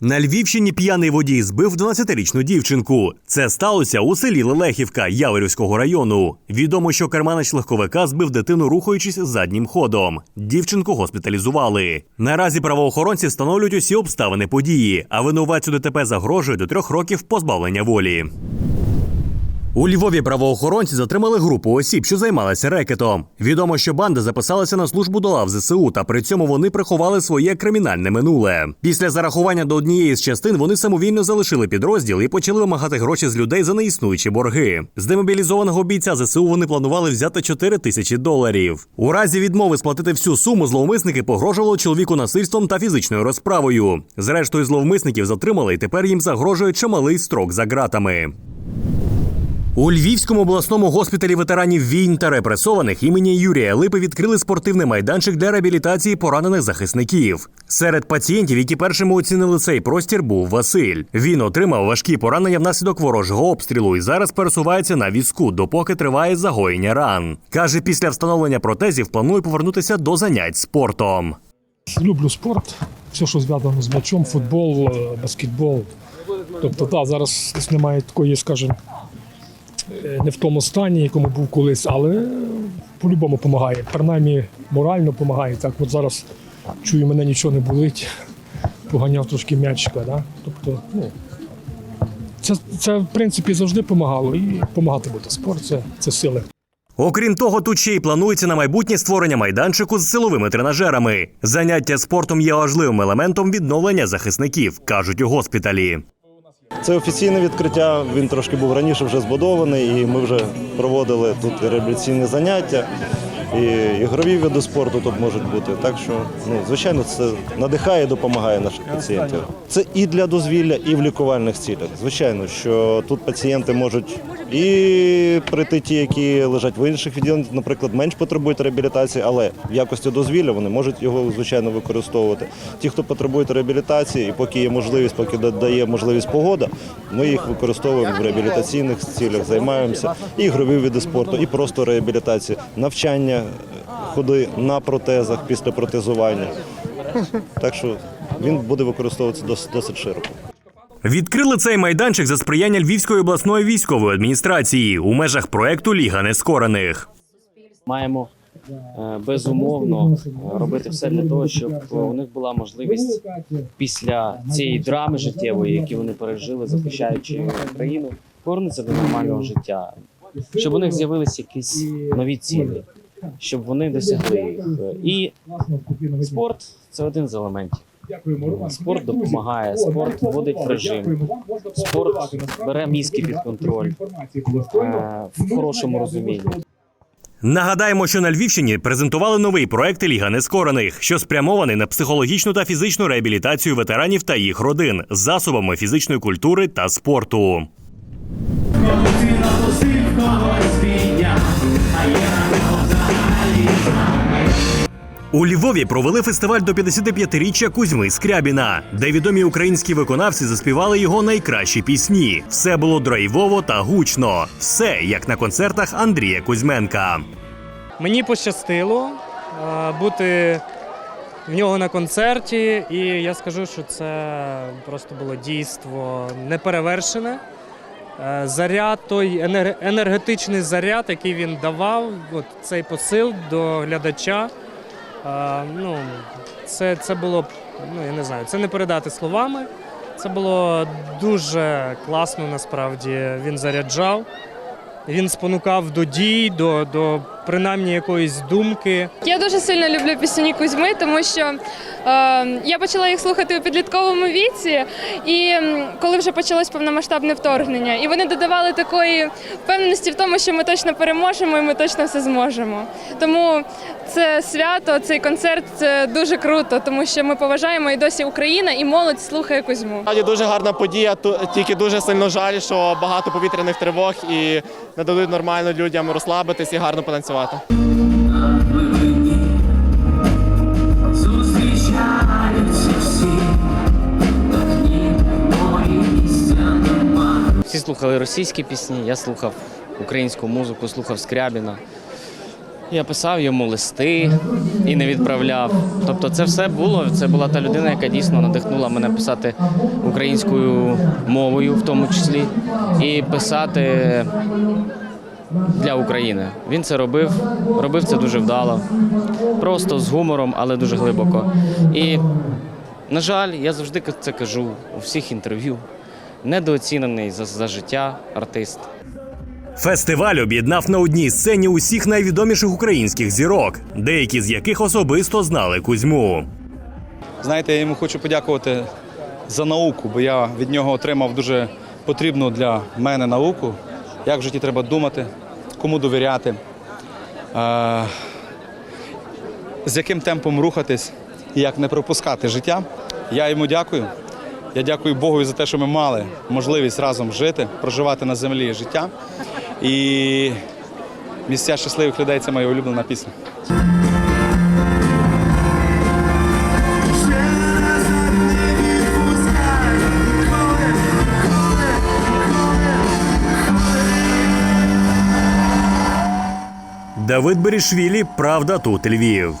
На Львівщині п'яний водій збив 12-річну дівчинку. Це сталося у селі Лелехівка Яворівського району. Відомо, що керманич легковика збив дитину, рухаючись заднім ходом. Дівчинку госпіталізували. Наразі правоохоронці встановлюють усі обставини події, а винуватцю ДТП загрожує до трьох років позбавлення волі. У Львові правоохоронці затримали групу осіб, що займалися рекетом. Відомо, що банда записалася на службу до лав ЗСУ, та при цьому вони приховали своє кримінальне минуле. Після зарахування до однієї з частин вони самовільно залишили підрозділ і почали вимагати гроші з людей за неіснуючі борги. З демобілізованого бійця ЗСУ вони планували взяти 4 тисячі доларів. У разі відмови сплатити всю суму зловмисники погрожували чоловіку насильством та фізичною розправою. Зрештою, зловмисників затримали, і тепер їм загрожує чималий строк за ґратами. У Львівському обласному госпіталі ветеранів війн та репресованих імені Юрія Липи відкрили спортивний майданчик для реабілітації поранених захисників. Серед пацієнтів, які першими оцінили цей простір, був Василь. Він отримав важкі поранення внаслідок ворожого обстрілу і зараз пересувається на візку, допоки триває загоєння ран. каже, після встановлення протезів планує повернутися до занять спортом. Люблю спорт, все, що зв'язано з м'ячом, футбол, е, баскетбол. Тобто, так, зараз немає такої, скажімо, не в тому стані, якому був колись, але е, по-любому допомагає. Принаймні морально допомагає. Так, от зараз чую, мене нічого не болить, поганяв трошки м'ячика. Да? Тобто, ну, це, це в принципі завжди допомагало і допомагати буде. Спорт це, це сила. Окрім того, тут ще й планується на майбутнє створення майданчику з силовими тренажерами. Заняття спортом є важливим елементом відновлення захисників, кажуть у госпіталі. Це офіційне відкриття. Він трошки був раніше вже збудований, і ми вже проводили тут реабілітаційні заняття. І ігрові види спорту тут можуть бути. Так що, ну, звичайно, це надихає і допомагає наших пацієнтів. Це і для дозвілля, і в лікувальних цілях. Звичайно, що тут пацієнти можуть і прийти ті, які лежать в інших відділеннях, наприклад, менш потребують реабілітації, але в якості дозвілля вони можуть його звичайно використовувати. Ті, хто потребують реабілітації, і поки є можливість, поки дає можливість погода, ми їх використовуємо в реабілітаційних цілях, займаємося і ігрові види спорту, і просто реабілітація, навчання, ходи на протезах після протезування. Так що він буде використовуватися досить, досить широко. Відкрили цей майданчик за сприяння Львівської обласної військової адміністрації у межах проекту Ліга нескорених. маємо е, безумовно робити все для того, щоб у них була можливість після цієї драми життєвої, які вони пережили, захищаючи країну, повернутися до нормального життя, щоб у них з'явилися якісь нові цілі, щоб вони досягли їх. І спорт це один з елементів. Спорт допомагає, спорт вводить в режим, спорт бере мізки під контроль е, в хорошому розумінні. Нагадаємо, що на Львівщині презентували новий проект Ліга нескорених, що спрямований на психологічну та фізичну реабілітацію ветеранів та їх родин з засобами фізичної культури та спорту. У Львові провели фестиваль до 55-річчя Кузьми Скрябіна, де відомі українські виконавці заспівали його найкращі пісні. Все було драйвово та гучно. Все як на концертах Андрія Кузьменка. Мені пощастило е, бути в нього на концерті, і я скажу, що це просто було дійство неперевершене. Е, Заряд, той енергетичний заряд, який він давав, от цей посил до глядача. Ну, це, це було, ну я не знаю, це не передати словами. Це було дуже класно насправді. Він заряджав. Він спонукав до дій, до, до принаймні якоїсь думки. Я дуже сильно люблю пісні Кузьми, тому що е, я почала їх слухати у підлітковому віці, і коли вже почалось повномасштабне вторгнення, і вони додавали такої впевненості в тому, що ми точно переможемо і ми точно все зможемо. Тому це свято, цей концерт це дуже круто, тому що ми поважаємо і досі Україна, і молодь слухає Кузьму. Справді дуже гарна подія. Тільки дуже сильно жаль, що багато повітряних тривог і не дадуть нормально людям розслабитись і гарно потанцювати. Всі слухали російські пісні, я слухав українську музику, слухав Скрябіна. Я писав йому листи і не відправляв. Тобто, це все було. Це була та людина, яка дійсно надихнула мене писати українською мовою, в тому числі, і писати для України. Він це робив, робив це дуже вдало, просто з гумором, але дуже глибоко. І, на жаль, я завжди це кажу у всіх інтерв'ю. Недооцінений за, за життя артист. Фестиваль об'єднав на одній сцені усіх найвідоміших українських зірок, деякі з яких особисто знали Кузьму. Знаєте, я йому хочу подякувати за науку, бо я від нього отримав дуже потрібну для мене науку, як в житті треба думати, кому довіряти, е, з яким темпом рухатись і як не пропускати життя. Я йому дякую. Я дякую Богу за те, що ми мали можливість разом жити, проживати на землі життя. І місця щасливих людей це моя улюблена пісня. Давид Берішвілі, Правда тут Львів.